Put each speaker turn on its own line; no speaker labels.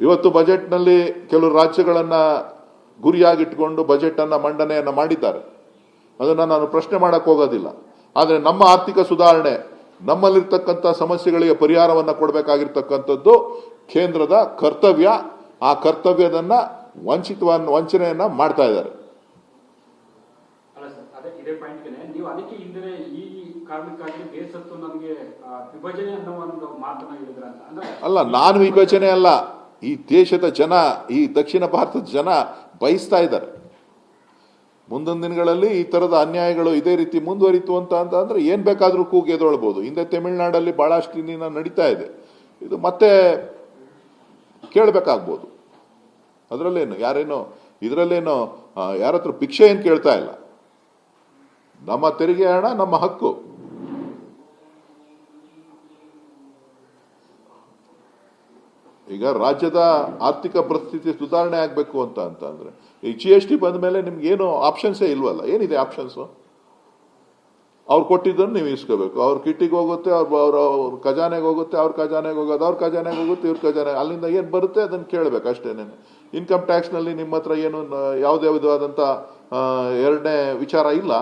ಇವತ್ತು ಬಜೆಟ್ನಲ್ಲಿ ಕೆಲವು ರಾಜ್ಯಗಳನ್ನು ಗುರಿಯಾಗಿಟ್ಕೊಂಡು ಬಜೆಟ್ ಮಂಡನೆಯನ್ನು ಮಂಡನೆಯನ್ನ ಮಾಡಿದ್ದಾರೆ. ಅದನ್ನ ನಾನು ಪ್ರಶ್ನೆ ಮಾಡಕ್ ಹೋಗೋದಿಲ್ಲ. ಆದರೆ ನಮ್ಮ ಆರ್ಥಿಕ ಸುಧಾರಣೆ ನಮ್ಮಲ್ಲಿರ್ತಕ್ಕಂಥ ಸಮಸ್ಯೆಗಳಿಗೆ ಪರಿಹಾರವನ್ನ ಕೊಡಬೇಕಾಗಿರ್ತಕ್ಕಂಥದ್ದು ಕೇಂದ್ರದ ಕರ್ತವ್ಯ. ಆ ಕರ್ತವ್ಯದನ್ನ ವಂಚಿತ ವಂಚನೆಯನ್ನ ಮಾಡ್ತಾ ಇದ್ದಾರೆ.
ಅಲ್ಲ
ನಾನು ವಿಭಜನೆ ಅಲ್ಲ. ಈ ದೇಶದ ಜನ, ಈ ದಕ್ಷಿಣ ಭಾರತದ ಜನ ಬಯಸ್ತಾ ಇದ್ದಾರೆ. ಮುಂದಿನ ದಿನಗಳಲ್ಲಿ ಈ ತರದ ಅನ್ಯಾಯಗಳು ಇದೇ ರೀತಿ ಮುಂದುವರಿತು ಅಂತ ಅಂತ ಏನು ಏನ್ ಬೇಕಾದ್ರೂ ಕೂಗಿ ಎದೊಳ್ಬಹುದು ಹಿಂದೆ ತಮಿಳುನಾಡಲ್ಲಿ ಬಹಳಷ್ಟು ದಿನ ನಡೀತಾ ಇದೆ. ಇದು ಮತ್ತೆ ಕೇಳಬೇಕಾಗ್ಬೋದು. ಅದರಲ್ಲೇನು, ಯಾರೇನು, ಇದರಲ್ಲೇನು ಯಾರತ್ರ ಭಿಕ್ಷೆ ಏನು ಕೇಳ್ತಾ ಇಲ್ಲ. ನಮ್ಮ ತೆರಿಗೆ ಹಣ, ನಮ್ಮ ಹಕ್ಕು. ಈಗ ರಾಜ್ಯದ ಆರ್ಥಿಕ ಪರಿಸ್ಥಿತಿ ಸುಧಾರಣೆ ಆಗಬೇಕು ಅಂತ ಅಂತ ಅಂದರೆ, ಈ ಜಿ ಎಸ್ ಟಿ ಬಂದ ಮೇಲೆ ನಿಮ್ಗೆ ಏನು ಆಪ್ಷನ್ಸೇ ಇಲ್ವಲ್ಲ? ಏನಿದೆ ಆಪ್ಷನ್ಸು ಅವ್ರು ಕೊಟ್ಟಿದ್ದನ್ನು ನೀವು ಇಸ್ಕೋಬೇಕು. ಅವ್ರ ಕಿಟ್ಟಿಗೆ ಹೋಗುತ್ತೆ, ಅವ್ರ ಅವ್ರ ಖಜಾನೆಗೆ ಹೋಗುತ್ತೆ, ಅವ್ರ ಖಜಾನೆಗೆ ಹೋಗೋದು, ಅವ್ರ ಖಜಾನೆಗೆ ಹೋಗುತ್ತೆ, ಇವ್ರ ಖಜಾನೆ. ಅಲ್ಲಿಂದ ಏನು ಬರುತ್ತೆ ಅದನ್ನು ಕೇಳಬೇಕು ಅಷ್ಟೇನೆ ಇನ್ಕಮ್ ಟ್ಯಾಕ್ಸ್ನಲ್ಲಿ ನಿಮ್ಮ ಹತ್ರ ಏನು, ಯಾವುದೇ ವಿಧವಾದಂಥ ಎರಡನೇ ವಿಚಾರ ಇಲ್ಲ.